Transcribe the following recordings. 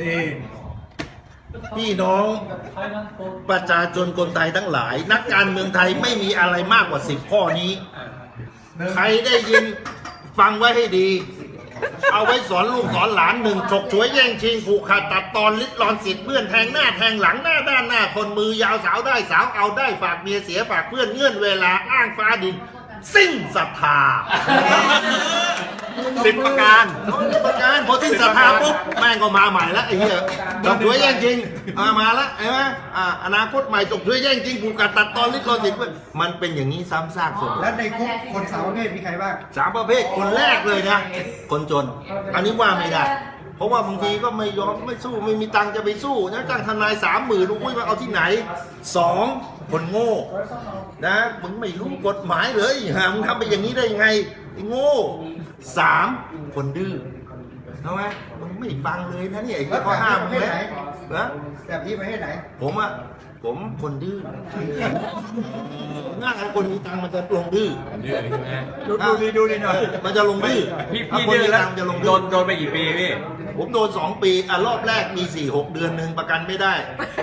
นี่พี่น้องประชาชนคนไทยทั้งหลาย นักการเมืองไทยไม่มีอะไรมากกว่าสิบข้อนี้ ใครได้ยินฟังไว้ให้ดี เอาไว้สอนลูกสอนหลานหนึ่งฉกฉวยแย่งชิงผูกขาดตัดตอนลิดรอนสิทธิ์เพื่อนแทงหน้าแทงหลังหน้าด้านหน้าคนมือยาวสาวได้สาวเอาได้ฝากเมียเสียฝากเพื่อนเงื่อนเวลาอ้างฟ้าดิน สิ้นศรัทธา สิบประการประการพอสิ้นศรัทธาปุ๊บแม่งก็มาใหม่ละไอ้เหี้ยจบด้วยแย่งจริงอ่ามาละเห็นไหมอ่าอนาคตใหม่จบด้วยแย่งจริงผูกกัดตัดตอนลิดรอนสิทธิ์เพื่อนมันเป็นอย่างนี้ซ้ำซากเสมอและในคุกคนสามประเภทมีใครบ้างสามประเภทคนแรกเลยนะคนจน อันนี้ว่าไม่ได้เพราะว่าบางทีก็ไม่ยอมไม่สู้ไม่มีตังค์จะไปสู้นะจ้างทนายสามหมื่นอุ้ยมาเอาที่ไหนสองคนโง่นะมึงไม่รู้กฎหมายเลยฮะมึงทำไปอย่างนี้ได้ยังไงไอ้ โง่สามคนดื้อทำไหมมึงไม่ฟังเลยนะเนี่ยไอ้แล้วข้อห้ามปมึระงเภทนะไหนนะแบบนี้ประเภทไหน ผมอะผมคนดื้อง่ายคนมีตังค์มันจะลงดื้อเดือดใช่ไหมดูดูดีดูดีหน่อยมันจะลงดื้อพี่ถ้าพี่คนดื้อมีแล้วตังค์จะลงโดดื้อนโดนไปกี่ปีพี่ผมโดนสองปีอะรอบแรกมีสี่หกเดือนหนึ่งประกันไม่ได้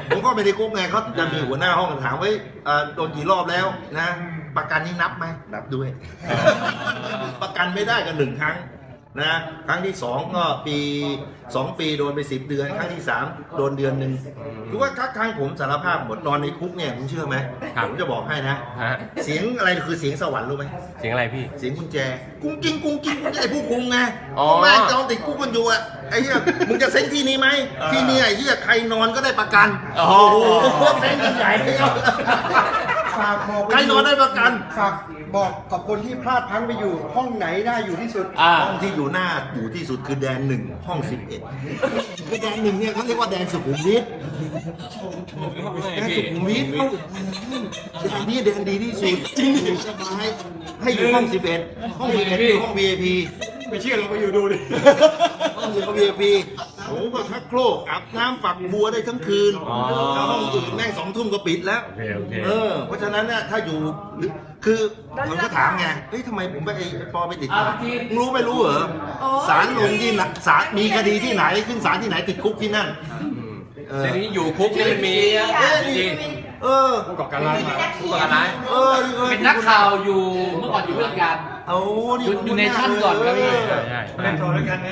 ผมก็ไม่ได้คุกไงเขาจะมีหัวหน้าห้องถามว่าเอ่อโดนกี่รอบแล้วนะ ประกันนี่นับไหมนับด้วย ประกันไม่ได้กันหนึ่งครั้งนะครั้งที่สองก็ปีสองปีโดนไปสิบเดือน ครั้งที่สามโดนเดือนหนึ่งคือว่าครั้งผมสารภาพหมดนอนในคุกเนี่ยคุณเชื่อไหมครับ ผมจะบอกให้นะ ฮะเสียงอะไรคือเสียงสวรรค์รู้ไหมเสียงอะไรพี่ เสียงกุญแจ กุ้งกิ้งกุ้งกิ้งไอ้ผู้คุมไงอ๋อแม่งจองติดคุกกันอยู่อะไอ้เหี้ยมึงจะเซ็งที่นี้ไหมอ่าที่นี่ไอ้เหี้ยใครนอนก็ได้ประกันโอ้โอ้โหโหเซ็งกันใหญ่เลยอะ ฝากบอกใครนอนได้ประกัน ฝากบอกกับคนที่พลาดพลั้งไปอยู่ ห้องไหนน่าอยู่ที่สุด อ่า ห้องที่อยู่หน้าอยู่ที่สุดคือแดนหนึ่งห้องสิบเอ็ดคือแดนหนึ่งเนี่ยเขาเรียกว่าแดนสุขุมวิทแดนสุขุมวิทเอ้าแดนนี้แดนดีที่สุดอยู่สบายให้อยู่ห้องสิบเอ็ดห้องสิบเอ็ดคือห้อง VIP ไม่เชื่อเราไปอยู่ดูดิ ห้องอยู่กับ VIP โอ้โหก็ชักโครกอาบน้ำฝักบัวได้ทั้งคืนอ๋อถ้าห้องอื่นแม่งสองทุ่มก็ปิดแล้ว โอเคโอเค เออ เพราะฉะนั้นเนี่ยถ้าอยู่หรือคือผมก็ถามไง เฮ้ยทำไมผมไปไอ้ปอไปติดคุกมึงรู้ไม่รู้เหรอศาลลงที่ไหนศาลมีคดีที่ไหนขึ้นศาลที่ไหนติดคุกที่นั่น เออแต่ทีนี้อยู่คุกนี่มันมีเอ๊ะจริงเออ ผู้ก่อการร้ายมาผู้ก่อการร้ายเออออเป็นนักข่าวอยู่เมื่อก่อนอยู่เรื่องการ เอาอยู่อยู่ในชั้นก่อนครับพี่เออใช่ เล่นโทรด้วยกันไง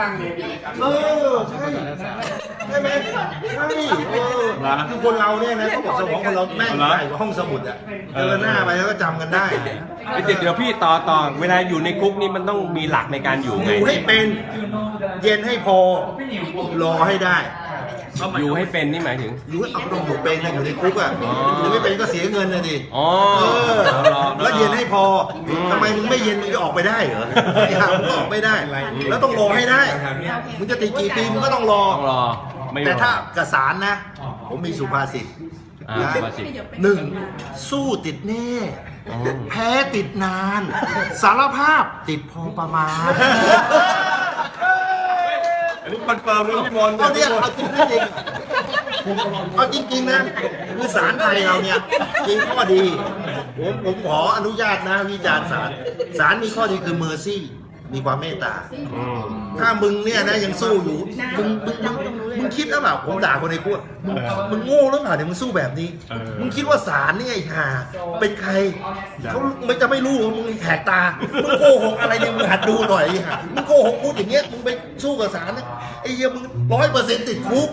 นั่งเนี่ยเออใช่ใช่ไหมใช่เออคือคนเราเนี่ยนะเขาบอกสมองคนเราแม่งใหญ่กว่าห้องสมุดอะเจอหน้าไปแล้วก็จำกันได้เดี๋ยวเดี๋ยวพี่ต่อต่อเวลาอยู่ในคุกนี่มันต้องมีหลักในการอยู่ไงยู่ให้เป็นเย็นให้พอรอให้ได้ อยู่ให้เป็นนี่หมายถึง อยู่ให้เอาต้องอยู่เป็นนะอยู่ในคุกอะอ๋ออยู่ไม่เป็นก็เสียเงินนะดิอ๋อเออเอารอแล้วเย็นให้พอทำไมมึงไม่เย็นมึงจะออกไปได้เหรอไม่ทำมึงก็ออกไม่ได้ แล้วต้องรอให้ได้มึงจะติดกี่ปีมึงก็ต้องรอ ต้องรอ ไม่แต่รอถ้ากระสารนะ ผมมีสุภาษิตอ่านะสุภาษิตหนึ่งสู้ติดแน่อ๋อแพ้ติดนาน สารภาพติดพอประมาณอันนี้ คอนเฟิร์มเลยพี่มนต์เอาเนี่ยเอาจริงจริงเอาจริงๆนะคือสารไทยเราเนี่ยจริงข้อดีผมผมขออนุญาตนะวิจารณ์สารสารมีข้อดีคือเมอร์ซี่มีความเมตตาอืมถ้ามึงเนี่ยนะยังสู้อยู่ มึงมึงมึงมึงคิดแล้วแบบผมด่าคนในคุกมึงมึงโง่หรือเปล่าเนี่ยมึงสู้แบบนี้ มึงคิดว่าศาลเนี่ยไอ้ห่าเป็นใครเขาไม่จะไม่รู้ว่ามึงแหกตา มึงโกหกอะไรเนี่ยมึงหัดดูหน่อยไอ้ห่ามึงโกหกพูดอย่างเงี้ย มึงไปสู้กับศาลเนี่ย ไอ้เหี้ยมึงร้อยเปอร์เซ็นต์ติดคุก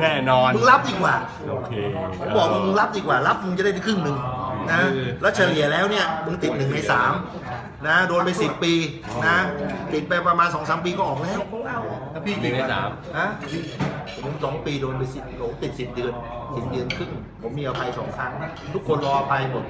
แน่นอน มึงรับดีกว่า โอเคผมบอกมึงรับดีกว่า รับมึงจะได้ครึ่งหนึ่งนะคือแล้วเฉลี่ยแล้วเนี่ยมึงติดหนึ่งในสามนะโดนไปสิบปีนะติดไปประมาณสองสามปีก็ออกแล้วแล้วพี่หนึ่กี่งในวันสามฮะผมสองปีโดนไปสิบโหติดสิบเดือนสิบเดือนครึ่งผมมีอภัยสองครั้ง ทุกคนรออภัยหมด